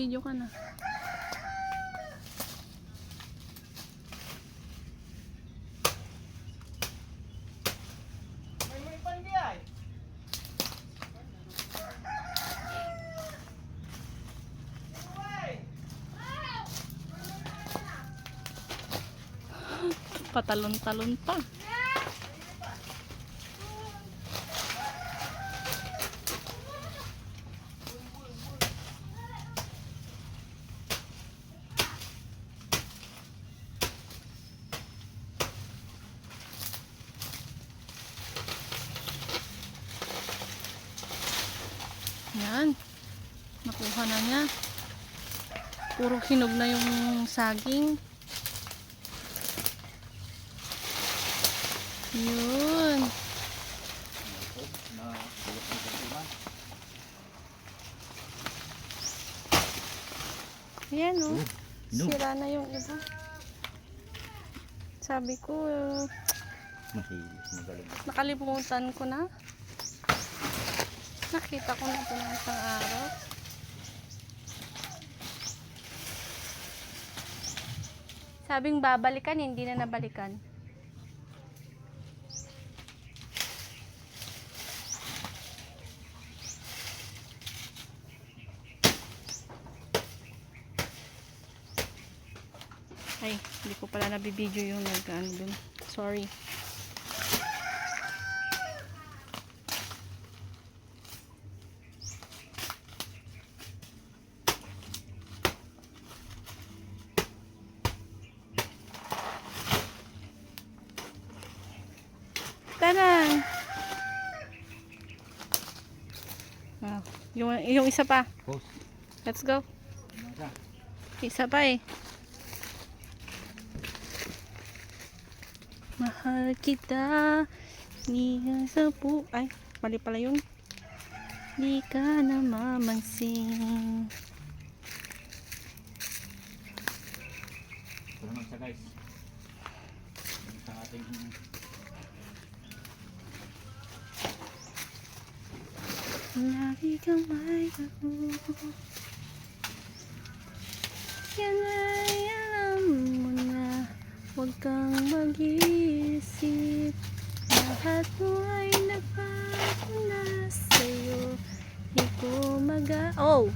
Naka-video ka na. Patalon-talon pa. Yan. Nakuha na niya. Puro hinog na yung saging. Yun. Na bulat na sa Ayan oh. no. Sira na yung iba. Sabi ko, eh, Mahilig, magaling. nakalimutan ko na. Nakita ko na ito ng isang araw. Sabing babalikan, hindi na nabalikan. Ay, hindi ko pala nabibideo yung nag-ano dun. Sorry. Tara! Ah, yung, yung isa pa. Let's go. Isa pa eh. Mahal kita Niya sa pu... Ay, mali pala yun. Di ka na mamansin. Naman siya guys. Sa ating Lagi kang may ako. Yan ay alam mo na. Huwag kang mag-iisip. Lahat mo ay nagbago na sa'yo. Di ko maga... Oh!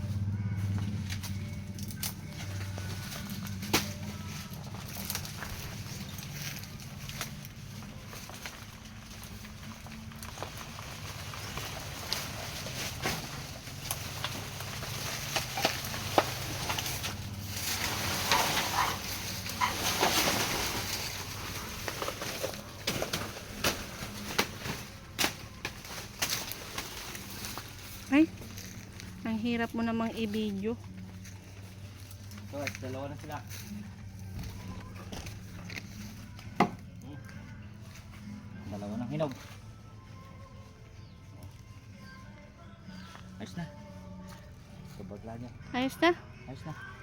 Ay! Ang hirap mo namang i-video. Guys, dalawa na sila. Hmm. Dalawa ng hinog. Ayos na. Kabagla niya. Ayos na? Ayos na.